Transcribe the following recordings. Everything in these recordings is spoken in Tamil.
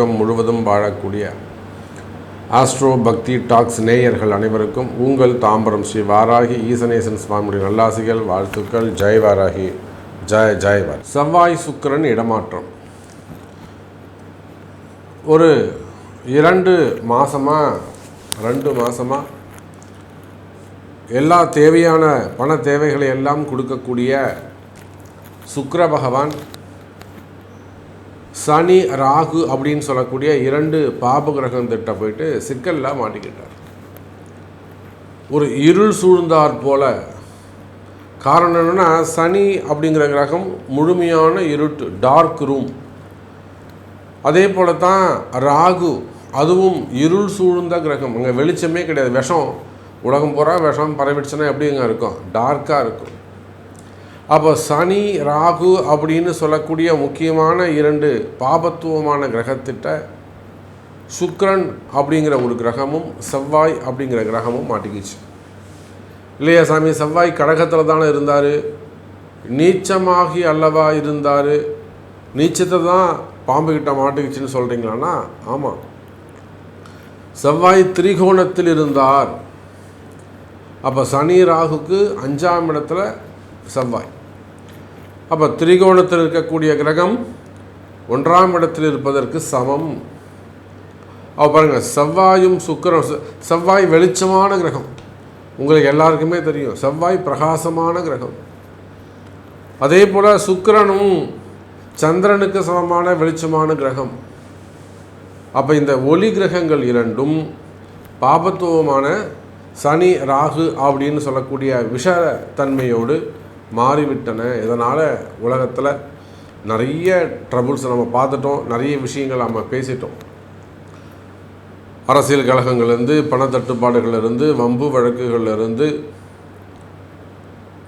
உலகம் முழுவதும் வாழக்கூடிய ஆஸ்ட்ரோ பக்தி டாக்ஸ் நேயர்கள் அனைவருக்கும் உங்கள் தாம்பரம் ஸ்ரீ வாராகி ஈசனேசன் சுவாமியுடைய நல்லாசிகள் வாழ்த்துக்கள். ஜெய் வாராகி. ஜெய் ஜெய் செவ்வாய் சுக்கரன் இடமாற்றம். ஒரு இரண்டு மாதமாக ரெண்டு மாதமாக எல்லா தேவையான பண தேவைகளை எல்லாம் கொடுக்கக்கூடிய சுக்கர பகவான் சனி ராகு அப்படின்னு சொல்லக்கூடிய இரண்டு பாப கிரகம் திட்ட போயிட்டு சிக்கலில் மாட்டிக்கிட்டார். ஒரு இருள் சூழ்ந்தார் போல. காரணம் என்னென்னா சனி அப்படிங்கிற கிரகம் முழுமையான இருட்டு டார்க் ரூம் அதே போல தான் ராகு அதுவும் இருள் சூழ்ந்த கிரகம். அங்கே வெளிச்சமே கிடையாது. விஷம் உலகம் பூரா விஷம் பரவிடுச்சுன்னா எப்படிங்க இருக்கும்? டார்க்காக இருக்கும். அப்போ சனி ராகு அப்படின்னு சொல்லக்கூடிய முக்கியமான இரண்டு பாபத்துவமான கிரகத்திட்ட சுக்ரன் அப்படிங்கிற ஒரு கிரகமும் செவ்வாய் அப்படிங்கிற கிரகமும் மாட்டிக்கிச்சு. இல்லையா சாமி? செவ்வாய் கடகத்தில் தானே இருந்தார். நீச்சமாகி அல்லவா இருந்தார். நீச்சத்தை தான் பாம்பு கிட்ட மாட்டிக்கிச்சுன்னு சொல்கிறீங்களான்னா ஆமாம் செவ்வாய் திரிகோணத்தில் இருந்தார். அப்போ சனி ராகுக்கு அஞ்சாம் இடத்துல செவ்வாய். அப்போ திரிகோணத்தில் இருக்கக்கூடிய கிரகம் ஒன்றாம் இடத்தில் இருப்பதற்கு சமம். அவ பாருங்கள் செவ்வாயும் சுக்கரம் செவ்வாய் வெளிச்சமான கிரகம். உங்களுக்கு எல்லாருக்குமே தெரியும் செவ்வாய் பிரகாசமான கிரகம். அதே போல் சுக்கரனும் சந்திரனுக்கு சமமான வெளிச்சமான கிரகம். அப்போ இந்த ஒளி கிரகங்கள் இரண்டும் பாபத்துவமான சனி ராகு அப்படின்னு சொல்லக்கூடிய விஷ தன்மையோடு மாறிவிட்டன. இதனால் உலகத்தில் நிறைய ட்ரபுள்ஸ் நம்ம பார்த்துட்டோம். நிறைய விஷயங்கள் நம்ம பேசிட்டோம். அரசியல் கழகங்கள்லேருந்து பணத்தட்டுப்பாடுகள்லேருந்து வம்பு வழக்குகள்லேருந்து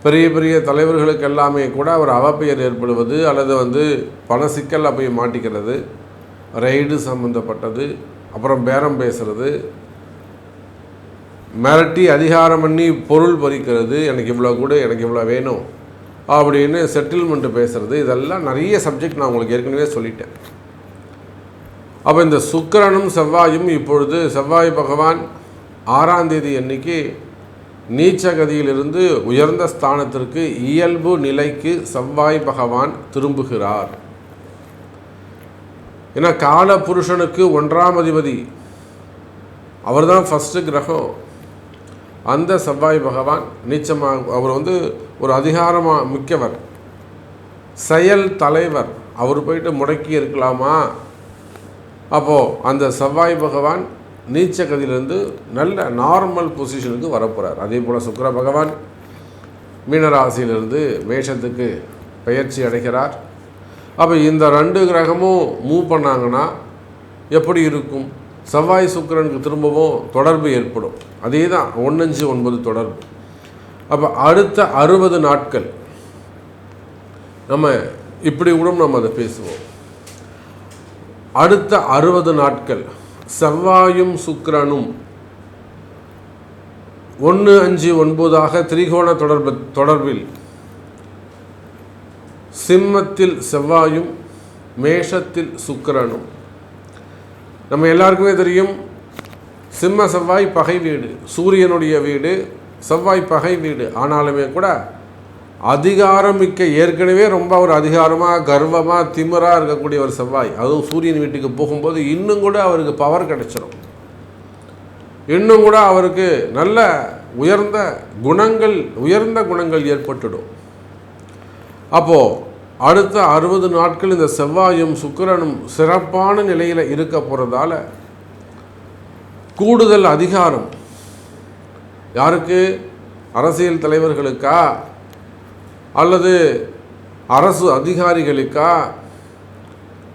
பெரிய பெரிய தலைவர்களுக்கு எல்லாமே கூட ஒரு அவப்பெயர் ஏற்படுவது அல்லது வந்து பண சிக்கலில் போய் மாட்டிக்கிறது ரைடு சம்மந்தப்பட்டது அப்புறம் பேரம் பேசுகிறது மிரட்டி அதிகாரம் பண்ணி பொருள் பறிக்கிறது எனக்கு இவ்வளோ கூட எனக்கு இவ்வளோ வேணும் அப்படின்னு செட்டில்மெண்ட்டு பேசுகிறது இதெல்லாம் நிறைய சப்ஜெக்ட் நான் உங்களுக்கு ஏற்கனவே சொல்லிட்டேன். அப்போ இந்த சுக்கிரனும் செவ்வாயும் இப்பொழுது செவ்வாய் பகவான் ஆறாம் தேதி அன்னைக்கு நீச்சகதியிலிருந்து உயர்ந்த ஸ்தானத்திற்கு இயல்பு நிலைக்கு செவ்வாய் பகவான் திரும்புகிறார். ஏன்னா கால புருஷனுக்கு ஒன்றாம் அதிபதி. அவர் தான் ஃபஸ்ட்டு கிரகம். அந்த செவ்வாய் பகவான் நீச்சமாக அவர் வந்து ஒரு அதிகாரமாக மிக்கவர். செயல் தலைவர். அவர் போயிட்டு முடக்கி இருக்கலாமா? அப்போது அந்த செவ்வாய் பகவான் நீச்ச கதியிலேருந்து நல்ல நார்மல் பொசிஷனுக்கு வரப்போகிறார் அதே போல் சுக்கர பகவான் மீனராசியிலிருந்து மேஷத்துக்கு பயிற்சி அடைகிறார். அப்போ இந்த ரெண்டு கிரகமும் மூவ் பண்ணாங்கன்னா எப்படி இருக்கும்? செவ்வாய் சுக்கரனுக்கு திரும்பவும் தொடர்பு ஏற்படும். அதே தான் ஒன்னஞ்சு ஒன்பது தொடர்பு. அப்போ அடுத்த அறுபது நாட்கள் நம்ம இப்படி கூட நம்ம அதை பேசுவோம். அடுத்த அறுபது நாட்கள் செவ்வாயும் சுக்கிரனும் ஒன்று அஞ்சு ஒன்பதாக திரிகோண தொடர்பு தொடர்பில் சிம்மத்தில் செவ்வாயும் மேஷத்தில் சுக்கிரனும். நம்ம எல்லாருக்குமே தெரியும் சிம்ம செவ்வாய் பகை வீடு சூரியனுடைய வீடு செவ்வாய் பகை வீடு. ஆனாலுமே கூட அதிகாரம் மிக்க ஏற்கனவே ரொம்ப ஒரு அதிகாரமாக கர்வமாக திமிராக இருக்கக்கூடிய ஒரு செவ்வாய். அதுவும் சூரியன் வீட்டுக்கு போகும்போது இன்னும் கூட அவருக்கு பவர் கிடைச்சிடும் இன்னும் கூட அவருக்கு நல்ல உயர்ந்த குணங்கள் உயர்ந்த குணங்கள் ஏற்பட்டுடும். அப்போது அடுத்த அறுபது நாட்கள் இந்த செவ்வாயும் சுக்கிரனும் சிறப்பான நிலையில் இருக்க போகிறதால கூடுதல் அதிகாரம். யாருக்கு? அரசியல் தலைவர்களுக்கா? அல்லது அரசு அதிகாரிகளுக்கா?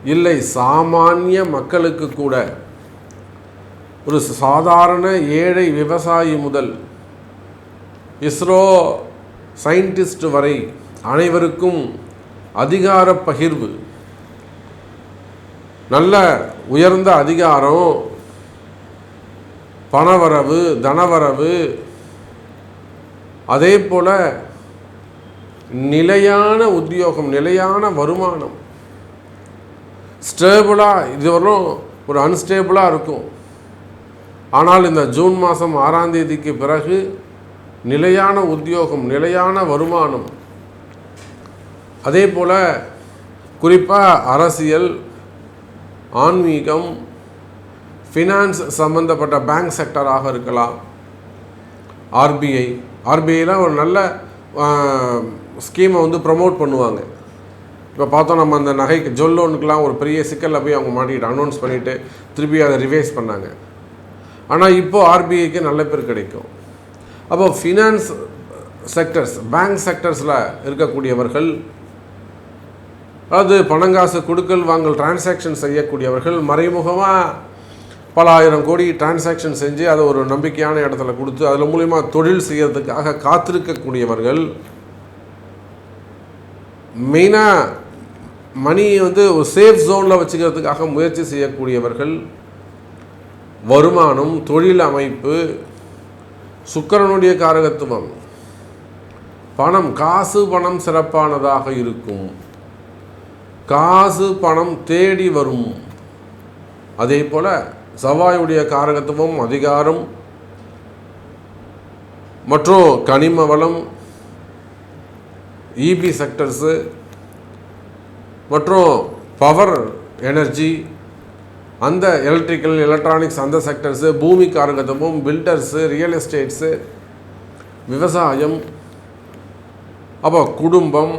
இல்லை சாமானிய மக்களுக்கு கூட. ஒரு சாதாரண ஏழை விவசாயி முதல் இஸ்ரோ சயின்டிஸ்ட் வரை அனைவருக்கும் அதிகார பகிர்வு. நல்ல உயர்ந்த அதிகாரம். பணவரவு தனவரவு. அதே போல் நிலையான உத்தியோகம் நிலையான வருமானம். ஸ்டேபிளாக இதுவரையும் ஒரு அன்ஸ்டேபிளாக இருக்கும். ஆனால் இந்த ஜூன் மாதம் ஆறாம் தேதிக்கு பிறகு நிலையான உத்தியோகம் நிலையான வருமானம். அதே போல் குறிப்பாக அரசியல் ஆன்மீகம் ஃபினான்ஸ் சம்மந்தப்பட்ட பேங்க் செக்டராக இருக்கலாம். ஆர்பிஐ ஆர்பிஐலாம் ஒரு நல்ல ஸ்கீமை வந்து ப்ரமோட் பண்ணுவாங்க. இப்போ பார்த்தோம் நம்ம அந்த நகைக்கு ஜொல் லோனுக்கெலாம் ஒரு பெரிய சிக்கலில் போய் அவங்க மாட்டிக்கிட்டு அனௌன்ஸ் பண்ணிவிட்டு திருப்பி அதை ரிவைஸ் பண்ணாங்க. ஆனால் இப்போது ஆர்பிஐக்கு நல்ல பேர் கிடைக்கும். அப்போ ஃபினான்ஸ் செக்டர்ஸ் பேங்க் செக்டர்ஸில் இருக்கக்கூடியவர்கள் அதாவது பணங்காசு கொடுக்கல் வாங்கல் டிரான்சாக்ஷன் செய்யக்கூடியவர்கள் மறைமுகமாக பல ஆயிரம் கோடி டிரான்சாக்ஷன் செஞ்சு அதை ஒரு நம்பிக்கையான இடத்துல கொடுத்து அதில் மூலிமா தொழில் செய்கிறதுக்காக காத்திருக்கக்கூடியவர்கள் மெயினாக மணியை வந்து ஒரு சேஃப் ஜோனில் வச்சுக்கிறதுக்காக முயற்சி செய்யக்கூடியவர்கள் வருமானம் தொழில் அமைப்பு சுக்கரனுடைய காரகத்துவம் பணம் காசு பணம் சிறப்பானதாக இருக்கும். காசு பணம் தேடி வரும். அதே போல் செவ்வாயுடைய காரகத்துவம் அதிகாரம் மற்றும் கனிம வளம் இபி செக்டர்ஸு மற்றும் பவர் எனர்ஜி அந்த எலக்ட்ரிக்கல் எலக்ட்ரானிக்ஸ் அந்த செக்டர்ஸு பூமி காரகத்துவம் பில்டர்ஸு ரியல் எஸ்டேட்ஸு விவசாயம் அப்போ குடும்பம்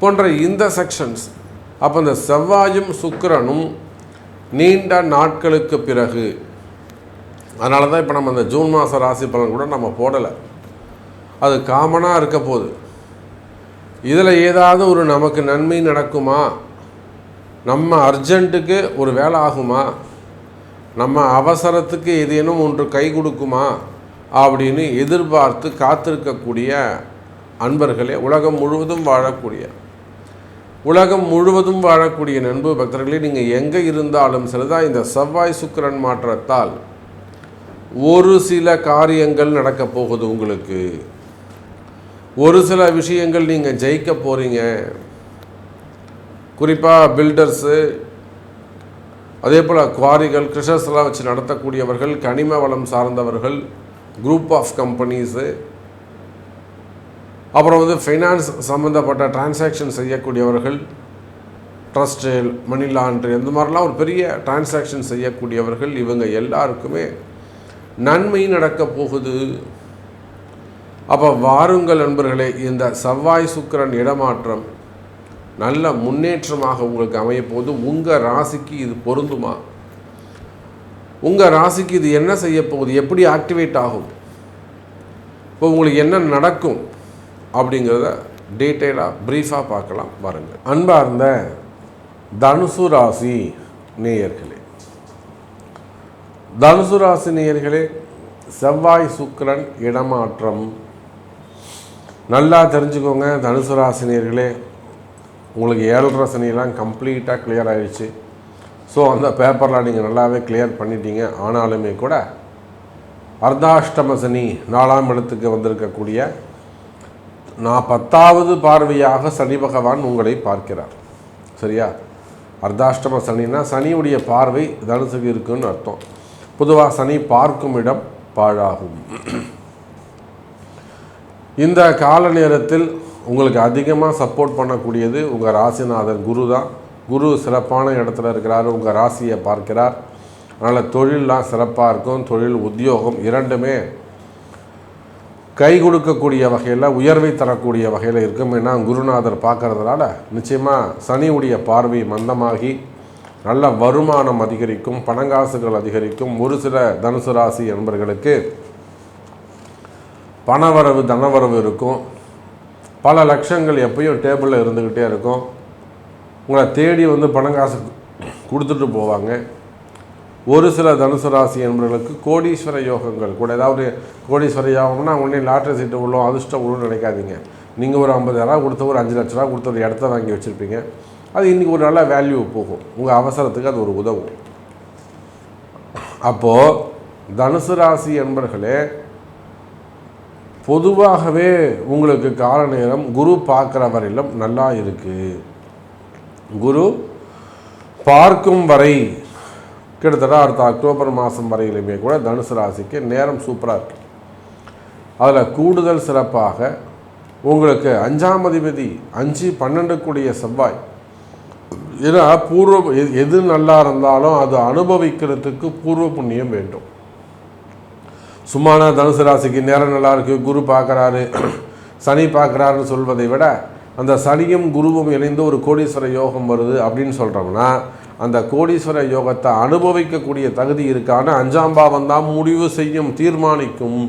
போன்ற இந்த செக்ஷன்ஸ் அப்போ இந்த செவ்வாயும் சுக்கரனும் நீண்ட நாட்களுக்கு பிறகு. அதனால தான் இப்போ நம்ம அந்த ஜூன் மாத ராசி பலன் கூட நம்ம போடலை. அது காமனாக இருக்க போகுது. இதில் ஏதாவது ஒரு நமக்கு நன்மை நடக்குமா? நம்ம அர்ஜென்ட்டுக்கு ஒரு வேலை ஆகுமா? நம்ம அவசரத்துக்கு ஏதேனும் ஒன்று கை கொடுக்குமா? அப்படின்னு எதிர்பார்த்து காத்திருக்கக்கூடிய அன்பர்களே உலகம் முழுவதும் வாழக்கூடிய உலகம் முழுவதும் வாழக்கூடிய நண்பு பக்தர்களே நீங்கள் எங்கே இருந்தாலும் சரிதான் இந்த செவ்வாய் சுக்கிரன் மாற்றத்தால் ஒரு சில காரியங்கள் நடக்கப் போகுது உங்களுக்கு. ஒரு சில விஷயங்கள் நீங்கள் ஜெயிக்க போகிறீங்க குறிப்பாக பில்டர்ஸு அதே போல் குவாரிகள் கிருஷர்ஸ்லாம் வச்சு நடத்தக்கூடியவர்கள் கனிம வளம் சார்ந்தவர்கள் குரூப் ஆஃப் கம்பெனிஸு அப்புறம் வந்து ஃபைனான்ஸ் சம்மந்தப்பட்ட டிரான்சாக்ஷன் செய்யக்கூடியவர்கள் ட்ரஸ்ட்டு மணி லாண்ட்ரி இந்த மாதிரிலாம் ஒரு பெரிய டிரான்சாக்ஷன் செய்யக்கூடியவர்கள் இவங்க எல்லாருக்குமே நன்மை நடக்க போகுது. அப்போ வாருங்கள் நண்பர்களே இந்த செவ்வாய் சுக்கிரன் இடமாற்றம் நல்ல முன்னேற்றமாக உங்களுக்கு அமையப்போகுது உங்கள் ராசிக்கு இது பொருந்துமா? உங்கள் ராசிக்கு இது என்ன செய்ய போகுது? எப்படி ஆக்டிவேட் ஆகும்? இப்போ உங்களுக்கு என்ன நடக்கும்? அப்படிங்கிறத டீட்டெயிலாக ப்ரீஃபாக பார்க்கலாம் பாருங்கள் அன்பார்ந்த தனுசு ராசி நேயர்களே. தனுசு ராசி நேயர்களே செவ்வாய் சுக்கரன் இடமாற்றம். நல்லா தெரிஞ்சுக்கோங்க தனுசு ராசி நேயர்களே. உங்களுக்கு ஏழரை சனியெல்லாம் கம்ப்ளீட்டாக கிளியர் ஆகிடுச்சு ஸோ அந்த பேப்பர்லாம் நீங்கள் நல்லாவே கிளியர் பண்ணிட்டீங்க. ஆனாலுமே கூட அர்த்தாஷ்டம சனி நாலாம் இடத்துக்கு வந்திருக்கக்கூடிய நான் பத்தாவது பார்வையாக சனி பகவான் உங்களை பார்க்கிறார். சரியா? அர்த்தாஷ்டம சனின்னா சனியுடைய பார்வை தனுசுக்கு இருக்குன்னு அர்த்தம். பொதுவாக சனி பார்க்கும் இடம் பாழாகும். இந்த கால நேரத்தில் உங்களுக்கு அதிகமாக சப்போர்ட் பண்ணக்கூடியது உங்கள் ராசிநாதன் குரு தான். குரு சிறப்பான இடத்துல இருக்கிறார் உங்கள் ராசியை பார்க்கிறார். அதனால் தொழிலெலாம் சிறப்பாக இருக்கும் தொழில் உத்தியோகம் இரண்டுமே கை கொடுக்கக்கூடிய வகையில் உயர்வை தரக்கூடிய வகையில் இருக்கும் ஏன்னா குருநாதர் பார்க்கறதுனால நிச்சயமாக சனியுடைய பார்வை மந்தமாகி நல்ல வருமானம் அதிகரிக்கும் பணங்காசுகள் அதிகரிக்கும். ஒரு சில தனுசு ராசி என்பர்களுக்கு பணவரவு தனவரவு இருக்கும். பல லட்சங்கள் எப்பயும் டேபிளில் இருந்துக்கிட்டே இருக்கும். உங்களை தேடி வந்து பணங்காசு கொடுத்துட்டு போவாங்க. ஒரு சில தனுசு ராசி என்பவர்களுக்கு கோடீஸ்வர யோகங்கள் கூட. ஏதாவது கோடீஸ்வர யோகம்னா உடனே லாட்ரி சீட்டு உள்ளோம் அதிர்ஷ்டம் உள்ளும் நினைக்காதீங்க. நீங்கள் ஒரு ஐம்பதாயிரம் கொடுத்த ஒரு அஞ்சு லட்ச ரூபா கொடுத்த ஒரு இடத்த வாங்கி வச்சுருப்பீங்க. அது இன்றைக்கி ஒரு நல்ல வேல்யூ போகும். உங்கள் அவசரத்துக்கு அது ஒரு உதவும். அப்போது தனுசு ராசி என்பர்களே பொதுவாகவே உங்களுக்கு கால நேரம் குரு பார்க்குற வரையிலும் நல்லா இருக்குது குரு பார்க்கும் வரை கிட்டத்தட்ட அடுத்த அக்டோபர் மாதம் வரையிலுமே கூட தனுசு ராசிக்கு நேரம் சூப்பராக இருக்கு. அதில் கூடுதல் சிறப்பாக உங்களுக்கு அஞ்சாம் அதிபதி அஞ்சு பன்னெண்டு கூடிய செவ்வாய். ஏன்னா பூர்வ எது- நல்லா இருந்தாலும் அது அனுபவிக்கிறதுக்கு பூர்வ புண்ணியம் வேண்டும். சும்மானா தனுசு ராசிக்கு நேரம் நல்லா இருக்கு குரு பார்க்குறாரு சனி பார்க்குறாருன்னு சொல்வதை விட அந்த சனியும் குருவும் இணைந்து ஒரு கோடீஸ்வர யோகம் வருது அப்படின்னு சொல்கிறோம்னா அந்த கோடீஸ்வர யோகத்தை அனுபவிக்கக்கூடிய தகுதி இருக்கான அஞ்சாம் பாவம் தான் முடிவு செய்யும் தீர்மானிக்கும்.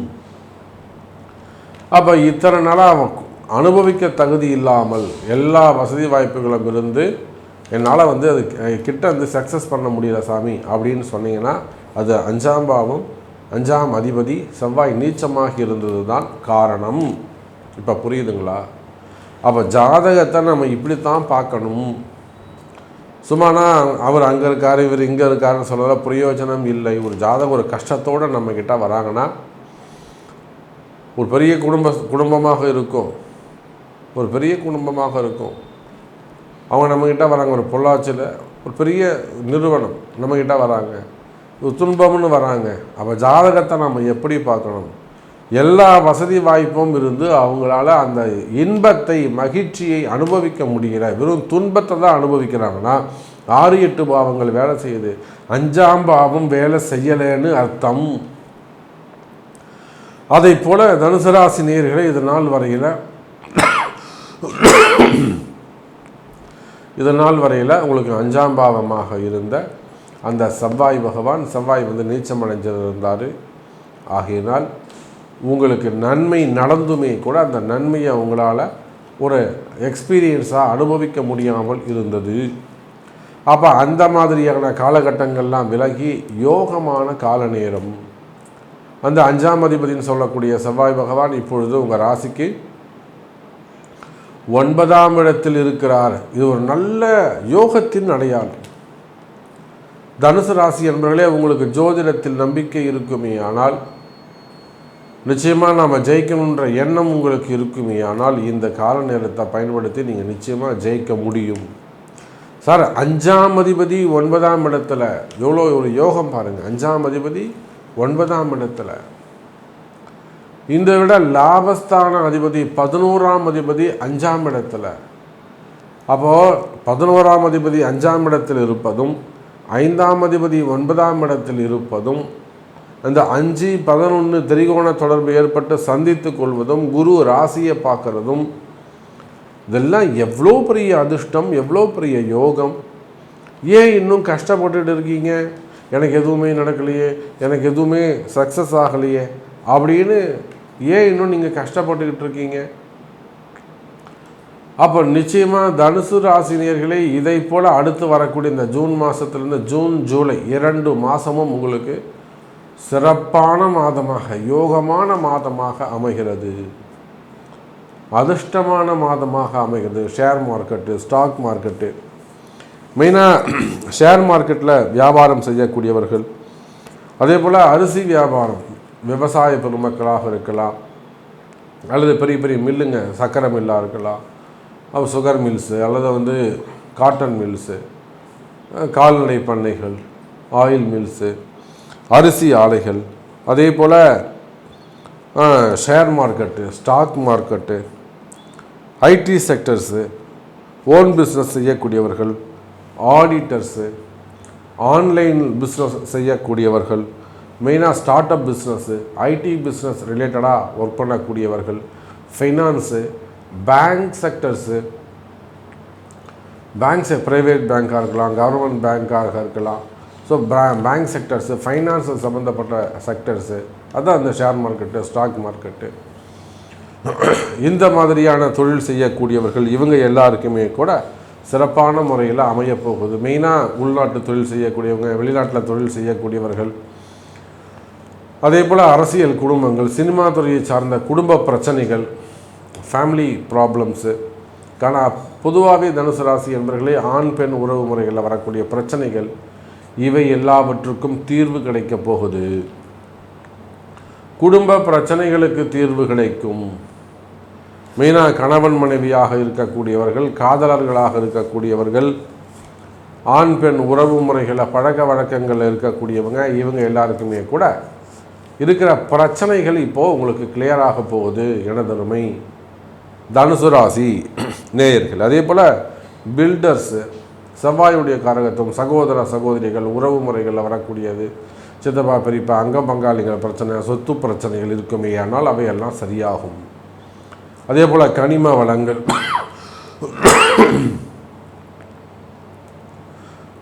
அப்போ இத்தனை நாளாக அவன் அனுபவிக்க தகுதி இல்லாமல் எல்லா வசதி வாய்ப்புகளும் இருந்து என்னால் வந்து அது கிட்ட வந்து சக்ஸஸ் பண்ண முடியல சாமி அப்படின்னு சொன்னீங்கன்னா அது அஞ்சாம் பாவம் அஞ்சாம் அதிபதி செவ்வாய் நீச்சமாக இருந்தது தான் காரணம். இப்போ புரியுதுங்களா? அப்போ ஜாதகத்தை நம்ம இப்படித்தான் பார்க்கணும். சும்மானா அவர் அங்கே இருக்கார் இவர் இங்கே இருக்காருன்னு சொல்கிறத பிரயோஜனம் இல்லை. ஒரு ஜாதகம் ஒரு கஷ்டத்தோடு நம்மக்கிட்ட வராங்கன்னா ஒரு பெரிய குடும்ப குடும்பமாக இருக்கும். ஒரு பெரிய குடும்பமாக இருக்கும். அவங்க நம்மக்கிட்ட வராங்க ஒரு பொள்ளாச்சியில் ஒரு பெரிய நிறுவனம் நம்மக்கிட்ட வராங்க. ஒரு துன்பம்னு வராங்க. அப்போ ஜாதகத்தை நம்ம எப்படி பார்க்கணும்? எல்லா வசதி வாய்ப்பும் இருந்து அவங்களால அந்த இன்பத்தை மகிழ்ச்சியை அனுபவிக்க முடியல. வெறும் துன்பத்தை தான் அனுபவிக்கிறாங்கன்னா ஆறு எட்டு பாவங்கள் வேலை செய்யுது. அஞ்சாம் பாவம் வேலை செய்யலைன்னு அர்த்தம். அதை போல தனுசராசி நேர்களை இதனால் இது நாள் வரையில் இது நாள் வரையில் உங்களுக்கு அஞ்சாம் பாவமாக இருந்த அந்த செவ்வாய் பகவான் செவ்வாய் வந்து நீச்சம் அடைஞ்சிருந்தார் ஆகையினால் உங்களுக்கு நன்மை நடந்துமே கூட அந்த நன்மையை உங்களால் ஒரு எக்ஸ்பீரியன்ஸாக அனுபவிக்க முடியாமல் இருந்தது. அப்போ அந்த மாதிரியான காலகட்டங்கள்லாம் விலகி யோகமான கால நேரம். அந்த அஞ்சாம் அதிபதினு சொல்லக்கூடிய செவ்வாய் பகவான் இப்பொழுது உங்கள் ராசிக்கு ஒன்பதாம் இடத்தில் இருக்கிறார். இது ஒரு நல்ல யோகத்தின் அடையாளம். தனுசு ராசி என்பவர்களே உங்களுக்கு ஜோதிடத்தில் நம்பிக்கை இருக்குமே. ஆனால் நிச்சயமாக நாம் ஜெயிக்கணுன்ற எண்ணம் உங்களுக்கு இருக்குமே. ஆனால் இந்த கால நேரத்தை பயன்படுத்தி நீங்கள் நிச்சயமாக ஜெயிக்க முடியும். சார் அஞ்சாம் அதிபதி ஒன்பதாம் இடத்துல எவ்வளோ ஒரு யோகம் பாருங்கள் அஞ்சாம் அதிபதி ஒன்பதாம் இடத்துல. இந்த விட லாபஸ்தான அதிபதி பதினோராம் அதிபதி அஞ்சாம் இடத்துல. அப்போது பதினோராம் அதிபதி அஞ்சாம் இடத்தில் இருப்பதும் ஐந்தாம் அதிபதி ஒன்பதாம் இடத்தில் இருப்பதும் அந்த அஞ்சு பதினொன்று திரிகோண தொடர்பு ஏற்பட்டு சந்தித்து கொள்வதும் குரு ராசியை பார்க்கறதும் இதெல்லாம் எவ்வளோ பெரிய அதிர்ஷ்டம் எவ்வளோ பெரிய யோகம். ஏன் இன்னும் கஷ்டப்பட்டுட்டு இருக்கீங்க? எனக்கு எதுவுமே நடக்கலையே எனக்கு எதுவுமே சக்ஸஸ் ஆகலையே அப்படின்னு ஏன் இன்னும் நீங்கள் கஷ்டப்பட்டுக்கிட்டு இருக்கீங்க? அப்போ நிச்சயமாக தனுசு ராசினியர்களே இதை போல் அடுத்து வரக்கூடிய இந்த ஜூன் மாதத்துலேருந்து ஜூன் ஜூலை இரண்டு மாதமும் உங்களுக்கு சிறப்பான மாதமாக யோகமான மாதமாக அமைகிறது. அதிர்ஷ்டமான மாதமாக அமைகிறது. Share market stock market. மெயினாக ஷேர் மார்க்கெட்டில் வியாபாரம் செய்யக்கூடியவர்கள் அதே போல் அரிசி வியாபாரம் விவசாய பெருமக்களாக இருக்கலாம் அல்லது பெரிய பெரிய மில்லுங்க சக்கரை மில்லாக இருக்கலாம் அப்போ சுகர் மில்ஸு அல்லது வந்து காட்டன் மில்ஸு கால்நடை பண்ணைகள் ஆயில் மில்ஸு அரிசி ஆலைகள் அதே போல் share market stock market IT sectors own business செய்யக்கூடியவர்கள் ஆடிட்டர்ஸு ஆன்லைன் பிஸ்னஸ் செய்யக்கூடியவர்கள் மெயினாக start up business IT business ரிலேட்டடாக work பண்ணக்கூடியவர்கள் finance bank sectors banks private பேங்க்காக இருக்கலாம் கவர்மெண்ட் பேங்க்காக இருக்கலாம் ஸோ பேங்க் செக்டர்ஸு ஃபைனான்ஸ் சம்மந்தப்பட்ட செக்டர்ஸு அதான் அந்த ஷேர் மார்க்கெட்டு ஸ்டாக் மார்க்கெட்டு இந்த மாதிரியான தொழில் செய்யக்கூடியவர்கள் இவங்க எல்லாருக்குமே கூட சிறப்பான முறையில் அமையப்போகுது. மெயினாக உள்நாட்டு தொழில் செய்யக்கூடியவங்க வெளிநாட்டில் தொழில் செய்யக்கூடியவர்கள். அதே போல் அரசியல் குடும்பங்கள் சினிமா துறையை சார்ந்த குடும்ப பிரச்சனைகள் ஃபேமிலி ப்ராப்ளம்ஸு காண பொதுவாகவே தனுசு ராசி என்பவர்களே ஆண் பெண் உறவு முறைகளில் வரக்கூடிய பிரச்சனைகள். இவை எல்லாவற்றுக்கும் தீர்வு கிடைக்கப் போகுது. குடும்ப பிரச்சனைகளுக்கு தீர்வு கிடைக்கும். மெயினாக கணவன் மனைவியாக இருக்கக்கூடியவர்கள் காதலர்களாக இருக்கக்கூடியவர்கள் ஆண் பெண் உறவு முறைகளில் பழக்க வழக்கங்கள் இருக்கக்கூடியவங்க இவங்க எல்லாருக்குமே கூட இருக்கிற பிரச்சனைகள் இப்போது உங்களுக்கு கிளியராக போகுது. எனதருமை தனுசு ராசி. நேயர்கள். அதே போல் பில்டர்ஸு செவ்வாயுடைய காரகத்துவம் சகோதர சகோதரிகள் உறவு முறைகளில் வரக்கூடியது. சித்தப்பா பெரியப்பா அங்க பங்காளிகள் பிரச்சனை சொத்து பிரச்சனைகள் இருக்குமே ஆனால் அவையெல்லாம் சரியாகும். அதே போல் கனிம வளங்கள்.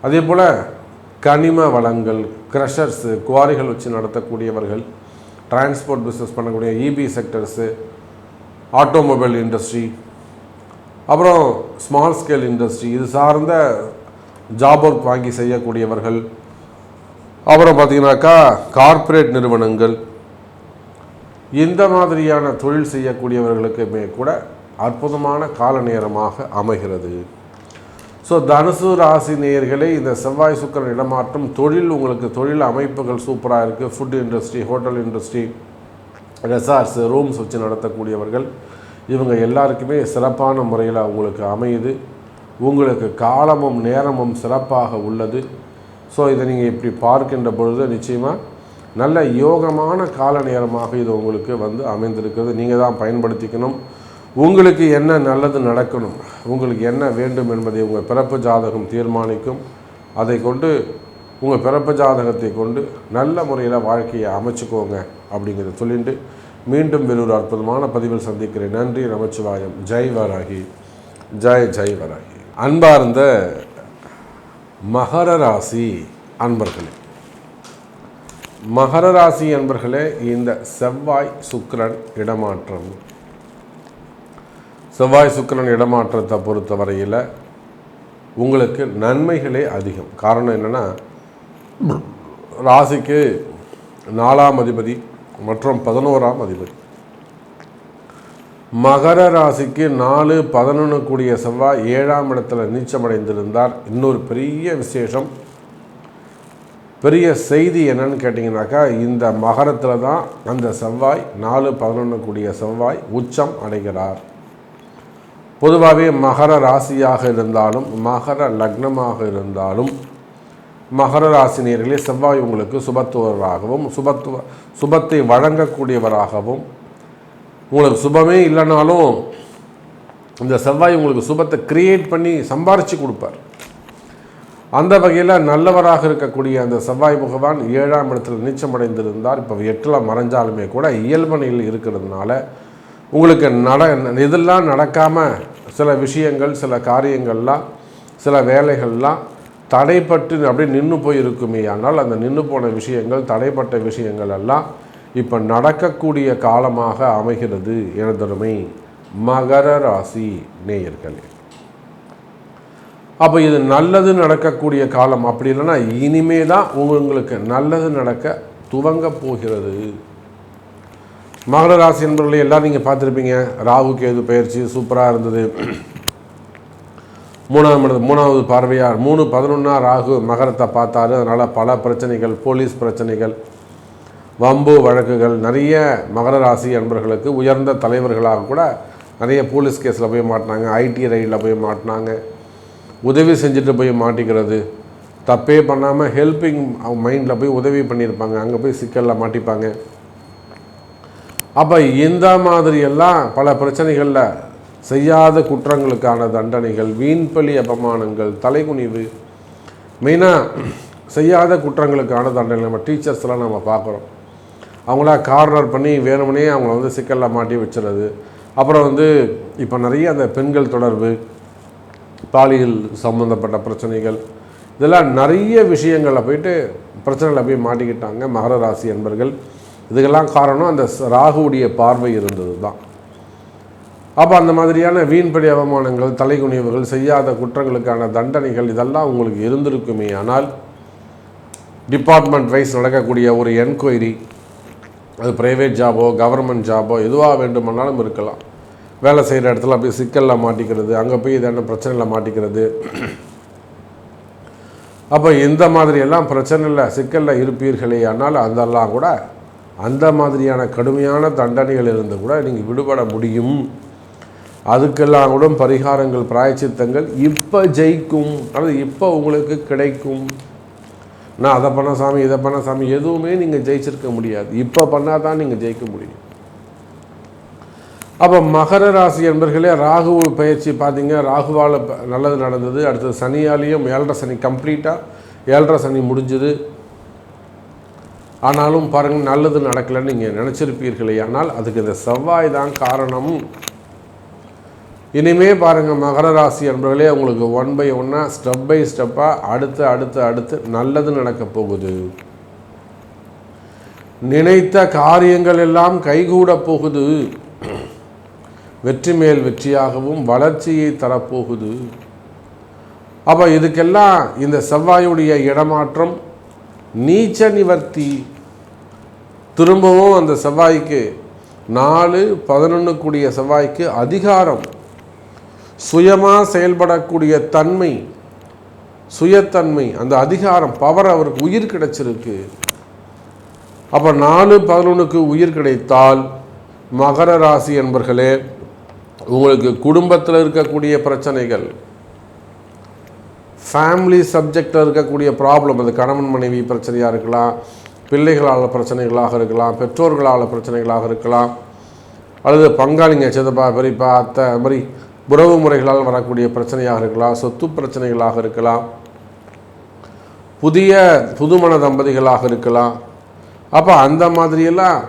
அதே போல் கனிம வளங்கள் க்ரஷர்ஸு குவாரிகள் வச்சு நடத்தக்கூடியவர்கள் டிரான்ஸ்போர்ட் பிஸ்னஸ் பண்ணக்கூடிய இபி செக்டர்ஸு ஆட்டோமொபைல் இண்டஸ்ட்ரி அப்புறம் ஸ்மால் ஸ்கேல் இண்டஸ்ட்ரி இது சார்ந்த ஜாப் ஒர்க் வாங்கி செய்யக்கூடியவர்கள். அப்புறம் பார்த்தீங்கன்னாக்கா கார்ப்பரேட் நிறுவனங்கள். இந்த மாதிரியான தொழில் செய்யக்கூடியவர்களுக்குமே கூட அற்புதமான கால நேரமாக அமைகிறது. ஸோ தனுசு ராசி நேயர்களே இந்த செவ்வாய் சுக்கரன் இடமாற்றம் தொழில் உங்களுக்கு தொழில் அமைப்புகள் சூப்பராக இருக்குது food industry hotel industry resorts rooms வச்சு நடத்தக்கூடியவர்கள். இவங்க எல்லாருக்குமே சிறப்பான முறையில் உங்களுக்கு அமையுது. உங்களுக்கு காலமும் நேரமும் சிறப்பாக உள்ளது. ஸோ இதை நீங்கள் இப்படி பார்க்கின்ற பொழுது நிச்சயமாக நல்ல யோகமான கால நேரமாக இது உங்களுக்கு வந்து அமைந்திருக்கிறது. நீங்கள் தான் பயன்படுத்திக்கணும். உங்களுக்கு என்ன நல்லது நடக்கணும்? உங்களுக்கு என்ன வேண்டும் என்பதை உங்கள் பிறப்பு ஜாதகம் தீர்மானிக்கும். அதை கொண்டு உங்கள் பிறப்பு ஜாதகத்தை கொண்டு நல்ல முறையில் வாழ்க்கையை அமைச்சுக்கோங்க அப்படிங்கிறத சொல்லிட்டு மீண்டும் வேறு அற்புதமான பதிவில் சந்திக்கிறேன். நன்றி நமச்சிவாயம். ஜெய் வராகி. ஜெய் ஜெய் வராகி. அன்பார்ந்த மகர ராசி அன்பர்களே. மகர ராசி அன்பர்களே இந்த செவ்வாய் சுக்கரன் இடமாற்றம். செவ்வாய் சுக்கரன் இடமாற்றத்தை பொறுத்த வரையில் உங்களுக்கு நன்மைகளே அதிகம். காரணம் என்னென்னா ராசிக்கு நாலாம் அதிபதி மற்றும் பதினோராம் அதிபதி. மகர ராசிக்கு நாலு பதினொன்று கூடிய செவ்வாய் ஏழாம் இடத்துல நீச்சமடைந்திருந்தார். இன்னொரு பெரிய விசேஷம். பெரிய செய்தி என்னன்னு கேட்டிங்கனாக்கா இந்த மகரத்தில் தான் அந்த செவ்வாய் நாலு பதினொன்று கூடிய செவ்வாய் உச்சம் அடைகிறார். பொதுவாகவே மகர ராசியாக இருந்தாலும் மகர லக்னமாக இருந்தாலும் மகர ராசினியர்களே செவ்வாய் உங்களுக்கு சுபத்துவராகவும் சுபத்துவ சுபத்தை வழங்கக்கூடியவராகவும். உங்களுக்கு சுபமே இல்லைனாலும் இந்த செவ்வாய் உங்களுக்கு சுபத்தை கிரியேட் பண்ணி சம்பாரித்து கொடுப்பார். அந்த வகையில் நல்லவராக இருக்கக்கூடிய அந்த செவ்வாய் பகவான் ஏழாம் இடத்தில் நீச்சமடைந்திருந்தார் இப்போ எட்டில் மறைஞ்சாலுமே கூட இயல்பனையில் இருக்கிறதுனால உங்களுக்கு நட இதெல்லாம் நடக்காமல் சில விஷயங்கள் சில காரியங்கள்லாம் சில வேலைகள்லாம் தடைப்பட்டு அப்படியே நின்று போயிருக்குமே. ஆனால் அந்த நின்று போன விஷயங்கள் தடைப்பட்ட விஷயங்கள் எல்லாம் இப்போ நடக்கக்கூடிய காலமாக அமைகிறது எனதருமை மகர ராசி நேயர்களே. அப்போ இது நல்லது நடக்கக்கூடிய காலம் அப்படி இல்லைன்னா இனிமே தான் உங்களுக்கு நல்லது நடக்க துவங்க போகிறது. மகர ராசி என்பவர்களை எல்லாம் நீங்கள் பார்த்துருப்பீங்க. ராகு கேது பயிற்சி சூப்பராக இருந்தது. மூணாவது இடத்து மூணாவது பார்வையார். மூணு பதினொன்னா ராகு மகரத்தை பார்த்தாரு. அதனால் பல பிரச்சனைகள் போலீஸ் பிரச்சனைகள் வம்பு வழக்குகள் நிறைய மகர ராசி அன்பர்களுக்கு உயர்ந்த தலைவர்களாக கூட நிறைய போலீஸ் கேஸில் போய் மாட்டினாங்க. ஐடி ரைடில் போய் மாட்டினாங்க. உதவி செஞ்சுட்டு போய் மாட்டிக்கிறது. தப்பே பண்ணாமல் ஹெல்பிங் மைண்டில் போய் உதவி பண்ணியிருப்பாங்க. அங்கே போய் சிக்கலில் மாட்டிப்பாங்க. அப்போ இந்த மாதிரியெல்லாம் பல பிரச்சனைகளில் செய்யாத குற்றங்களுக்கான தண்டனைகள் வீண்பலி அபமானங்கள் தலைகுனிவு. மெயினாக செய்யாத குற்றங்களுக்கான தண்டனை. நம்ம டீச்சர்ஸ்லாம் நம்ம பார்க்குறோம். அவங்கள கார்னர் பண்ணி வேணுமனே அவங்கள வந்து சிக்கலில் மாட்டி வச்சுறது. அப்புறம் வந்து இப்போ நிறைய அந்த பெண்கள் தொடர்பு பாலியல் சம்மந்தப்பட்ட பிரச்சனைகள். இதெல்லாம் நிறைய விஷயங்களில் போயிட்டு பிரச்சனைகளை போய் மாட்டிக்கிட்டாங்க. மகர ராசி என்பர்கள் இதுக்கெல்லாம் காரணம் அந்த ராகுவுடைய பார்வை இருந்தது தான் அப்போ அந்த மாதிரியான வீண்படி அவமானங்கள் தலைகுனிவுகள் செய்யாத குற்றங்களுக்கான தண்டனைகள் இதெல்லாம் உங்களுக்கு இருந்திருக்குமே. ஆனால் டிபார்ட்மெண்ட் வைஸ் நடக்கக்கூடிய ஒரு என்கொயரி அது ப்ரைவேட் ஜாபோ கவர்மெண்ட் ஜாபோ எதுவாக வேண்டுமானாலும் இருக்கலாம். வேலை செய்கிற இடத்துல போய் சிக்கலில் மாட்டிக்கிறது அங்கே போய் இதான பிரச்சனையில் மாட்டிக்கிறது. அப்போ இந்த மாதிரியெல்லாம் பிரச்சனையில் சிக்கலில் இருப்பீர்களே ஆனால் அதெல்லாம் கூட அந்த மாதிரியான கடுமையான தண்டனைகள் இருந்து கூட நீங்கள் விடுபட முடியும். அதுக்கெல்லாம் கூட பரிகாரங்கள் பிராயச்சித்தங்கள் இப்போ ஜெயிக்கும். அல்லது இப்போ உங்களுக்கு கிடைக்கும். நான் அதை பண்ண சாமி இதை பண்ண சாமி எதுவுமே நீங்கள் ஜெயிச்சிருக்க முடியாது. இப்போ பண்ணால் தான் நீங்கள் ஜெயிக்க முடியும். அப்போ மகர ராசி என்பர்களே ராகு பயிற்சி பார்த்தீங்க ராகுவால் நல்லது நடந்தது. அடுத்தது சனியாலேயும் ஏழரை சனி கம்ப்ளீட்டாக ஏழரை சனி முடிஞ்சுது. ஆனாலும் பாருங்கள் நல்லது நடக்கலைன்னு நீங்கள் நினச்சிருப்பீர்களே. ஆனால் அதுக்கு இந்த செவ்வாய் தான் காரணம். இனிமே பாருங்கள் மகர ராசி அன்பர்களே உங்களுக்கு ஒன் பை ஒன்னாக ஸ்டெப் பை ஸ்டெப்பாக அடுத்து அடுத்து அடுத்து நல்லது நடக்கப் போகுது. நினைத்த காரியங்கள் எல்லாம் கைகூட போகுது. வெற்றி மேல் வெற்றியாகவும் வளர்ச்சியை தரப்போகுது. அப்போ இதுக்கெல்லாம் இந்த செவ்வாயுடைய இடமாற்றம் நீச்ச நிவர்த்தி. திரும்பவும் அந்த செவ்வாய்க்கு நாலு பதினொன்று கூடிய செவ்வாய்க்கு அதிகாரம். சுயமாக செயல்படக்கூடிய தன்மை சுயத்தன்மை அந்த அதிகாரம் பவர் அவருக்கு உயிர் கிடைச்சிருக்கு. அப்போ நாலு பதினொன்றுக்கு உயிர் கிடைத்தால் மகர ராசி என்பர்களே உங்களுக்கு குடும்பத்தில் இருக்கக்கூடிய பிரச்சனைகள் ஃபேமிலி சப்ஜெக்டில் இருக்கக்கூடிய ப்ராப்ளம் அது கணவன் மனைவி பிரச்சனையாக இருக்கலாம் பிள்ளைகளால் பிரச்சனைகளாக இருக்கலாம் பெற்றோர்களால் பிரச்சனைகளாக இருக்கலாம் அல்லது பங்காளிங்க சிதப்பா பெரியப்பா அத்தை அது மாதிரி உறவு முறைகளால் வரக்கூடிய பிரச்சனையாக இருக்கலாம் சொத்து பிரச்சனைகளாக இருக்கலாம் புதிய புதுமண தம்பதிகளாக இருக்கலாம். அப்போ அந்த மாதிரியெல்லாம்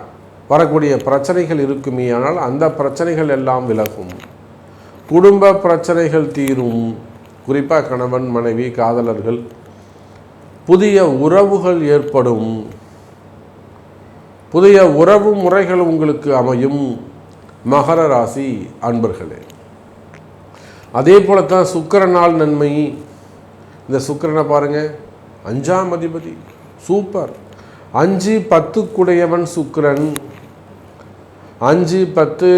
வரக்கூடிய பிரச்சனைகள் இருக்குமே ஆனால் அந்த பிரச்சனைகள் எல்லாம் விலகும். குடும்ப பிரச்சனைகள் தீரும். குறிப்பாக கணவன் மனைவி காதலர்கள் புதிய உறவுகள் ஏற்படும். புதிய உறவு முறைகள் உங்களுக்கு அமையும். மகர ராசி அன்பர்களே. அதே போல தான் சுக்கரனால் நன்மை. இந்த சுக்கரனை பாருங்கள் அஞ்சாம் அதிபதி. சூப்பர். அஞ்சு பத்துக்குடையவன் சுக்கரன். அஞ்சு பத்து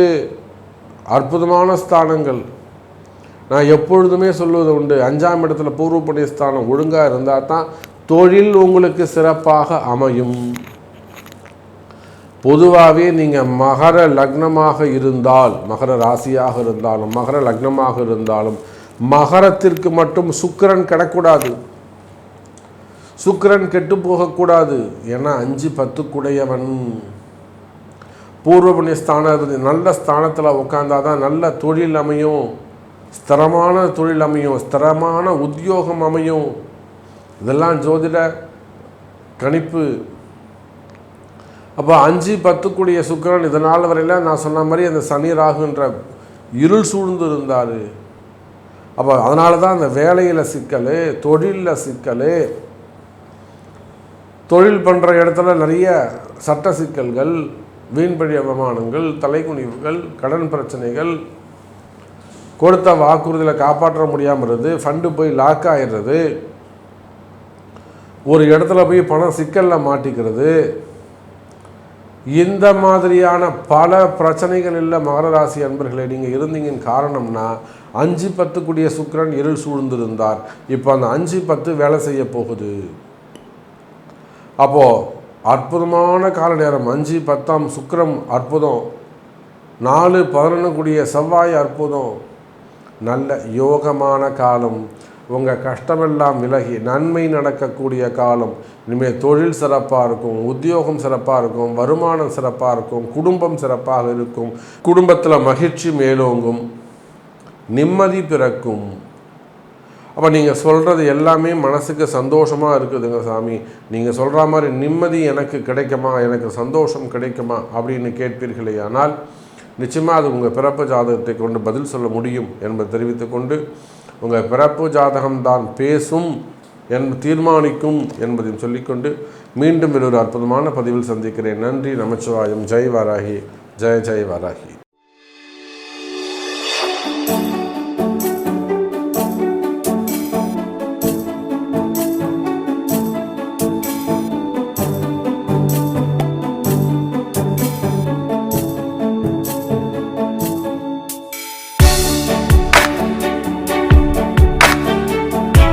அற்புதமான ஸ்தானங்கள். நான் எப்பொழுதுமே சொல்லுவது உண்டு. அஞ்சாம் இடத்துல பூர்வப்படைய ஸ்தானம் ஒழுங்காக இருந்தால் தான் தொழில் உங்களுக்கு சிறப்பாக அமையும். பொதுவாகவே நீங்கள் மகர லக்னமாக இருந்தால் மகர ராசியாக இருந்தாலும் மகர லக்னமாக இருந்தாலும் மகரத்திற்கு மட்டும் சுக்கரன் கிடக்கூடாது சுக்கரன் கெட்டு போகக்கூடாது. ஏன்னா அஞ்சு பத்துக்குடையவன். பூர்வ புண்ணிய ஸ்தானம் நல்ல ஸ்தானத்தில் உட்காந்தாதான் தான் நல்ல தொழில் அமையும். ஸ்திரமான தொழில் அமையும். ஸ்திரமான உத்தியோகம் அமையும். இதெல்லாம் ஜோதிட கணிப்பு. அப்போ அஞ்சு பத்துக்குடிய சுக்கரன் இதனால் வரையில் நான் சொன்ன மாதிரி அந்த சனி ராகுன்ற இருள் சூழ்ந்து இருந்தார் அப்போ அதனால தான் அந்த வேலையில் சிக்கல் தொழிலில் சிக்கல் தொழில் பண்ணுற இடத்துல நிறைய சட்ட சிக்கல்கள் வீண்பழி அவமானங்கள் தலைக்குனிவுகள் கடன் பிரச்சனைகள் கொடுத்த வாக்குறுதியில் காப்பாற்ற முடியாமல் இருது ஃபண்டு போய் லாக் ஆகிடுறது ஒரு இடத்துல போய் பணம் சிக்கலில் மாட்டிக்கிறது இந்த மாதிரியான பல பிரச்சனைகள் இல்லை மகர ராசி அன்பர்களே நீங்கள் இருந்தீங்கன்னு காரணம்னா அஞ்சு பத்து கூடிய சுக்கரன் இருள் சூழ்ந்திருந்தார். இப்போ அந்த அஞ்சு பத்து வேலை செய்ய போகுது. அப்போது அற்புதமான கால நேரம் அஞ்சு பத்தாம் சுக்கரம் அற்புதம். நாலு பதினொன்று கூடிய செவ்வாய் அற்புதம். நல்ல யோகமான காலம். உங்கள் கஷ்டமெல்லாம் விலகி நன்மை நடக்கக்கூடிய காலம். இனிமேல் தொழில் சிறப்பாக இருக்கும் உத்தியோகம் சிறப்பாக இருக்கும் வருமானம் சிறப்பாக இருக்கும் குடும்பம் சிறப்பாக இருக்கும் குடும்பத்தில் மகிழ்ச்சி மேலோங்கும் நிம்மதி பிறக்கும். அப்போ நீங்கள் சொல்கிறது எல்லாமே மனசுக்கு சந்தோஷமாக இருக்குதுங்க சாமி. நீங்கள் சொல்கிற மாதிரி நிம்மதி எனக்கு கிடைக்குமா எனக்கு சந்தோஷம் கிடைக்குமா அப்படின்னு கேட்பீர்களே ஆனால் நிச்சயமாக அது உங்கள் பிறப்பு ஜாதகத்தை கொண்டு பதில் சொல்ல முடியும் என்பதை தெரிவித்துக்கொண்டு உங்கள் பிறப்பு ஜாதகம்தான் பேசும் என் தீர்மானிக்கும் என்பதையும் சொல்லிக்கொண்டு மீண்டும் ஒரு அற்புதமான பதிவில் சந்திக்கிறேன். நன்றி நமச்சிவாயம். ஜெய் வாராகி. ஜெய ஜெய் வாராகி.